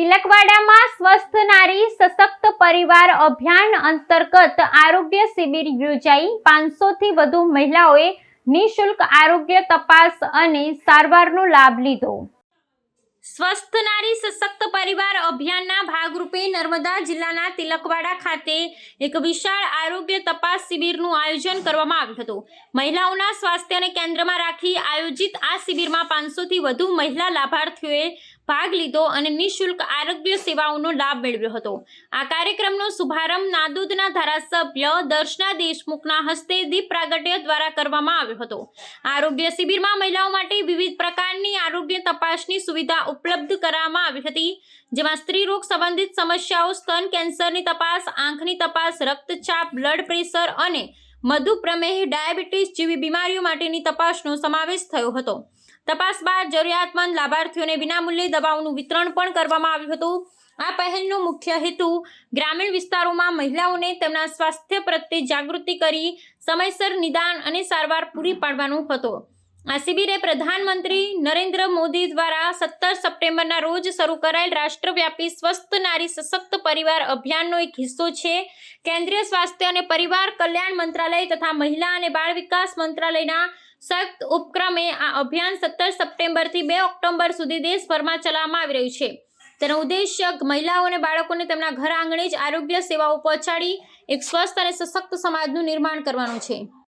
તિલકવાડામાં સ્વસ્થ નારી સશક્ત પરિવાર અભિયાન અંતર્ગત આરોગ્ય શિબિર યોજાઈ. પાંચસો થી વધુ મહિલાઓએ નિઃશુલ્ક આરોગ્ય તપાસ અને સારવારનો લાભ લીધો. સ્વસ્થ નારી સશક્ત પરિવાર અભિયાનના ભાગરૂપે નર્મદા જિલ્લાના તિલકવાડા ખાતે એક વિશાળ આરોગ્ય તપાસ શિબિરનું આયોજન કરવામાં આવ્યું હતું. મહિલાઓના સ્વાસ્થ્યને કેન્દ્રમાં રાખી આયોજિત આ શિબિરમાં પાંચસોથી વધુ મહિલા લાભાર્થીઓએ ભાગ લીધો અને નિઃશુલ્ક આરોગ્ય સેવાઓનો લાભ મેળવ્યો હતો. આ કાર્યક્રમનો શુભારંભ નાદોદના ધારાસભ્ય દર્શના દેશમુખના હસ્તે દીપ પ્રાગટ્ય દ્વારા કરવામાં આવ્યો હતો. આરોગ્ય શિબિરમાં મહિલાઓ માટે વિવિધ પ્રકારની આરોગ્ય તપાસની સુવિધા ઉપલબ્ધ કરવામાં આવી હતી, જેમાં સ્ત્રી રોગ સંબંધિત સમસ્યાઓ, સ્તન કેન્સરની તપાસ, આંખની તપાસ, રક્તચાપ, બ્લડ પ્રેશર અને મધુપ્રમેહ ડાયાબિટીસ જેવી બીમારીઓ માટેની તપાસનો સમાવેશ થયો હતો. તપાસ બાદ જરૂરિયાતમંદ લાભાર્થીઓને વિનામૂલ્યે દવાઓનું વિતરણ પણ કરવામાં આવ્યું હતું. આ પહેલનો મુખ્ય હેતુ ગ્રામીણ વિસ્તારોમાં મહિલાઓને તેમના સ્વાસ્થ્ય પ્રત્યે જાગૃતિ કરી સમયસર નિદાન અને સારવાર પૂરી પાડવાનો હતો. આ શિબિરે પ્રધાનમંત્રી નરેન્દ્ર મોદી દ્વારા સત્તર સપ્ટેમ્બરના રોજ શરૂ કરાયેલ રાષ્ટ્રવ્યાપી સ્વસ્થ નારી સશક્ત પરિવાર અભિયાનનો એક હિસ્સો છે. કેન્દ્રીય સ્વાસ્થ્ય અને પરિવાર કલ્યાણ મંત્રાલય તથા મહિલા અને બાળ વિકાસ મંત્રાલયના સંયુક્ત ઉપક્રમે આ અભિયાન સત્તર સપ્ટેમ્બરથી બે ઓક્ટોબર સુધી દેશભરમાં ચલાવવામાં આવી રહ્યું છે. તેનો ઉદ્દેશ્ય મહિલાઓ અને બાળકોને તેમના ઘર આંગણે જ આરોગ્ય સેવાઓ પહોંચાડી એક સ્વસ્થ અને સશક્ત સમાજનું નિર્માણ કરવાનું છે.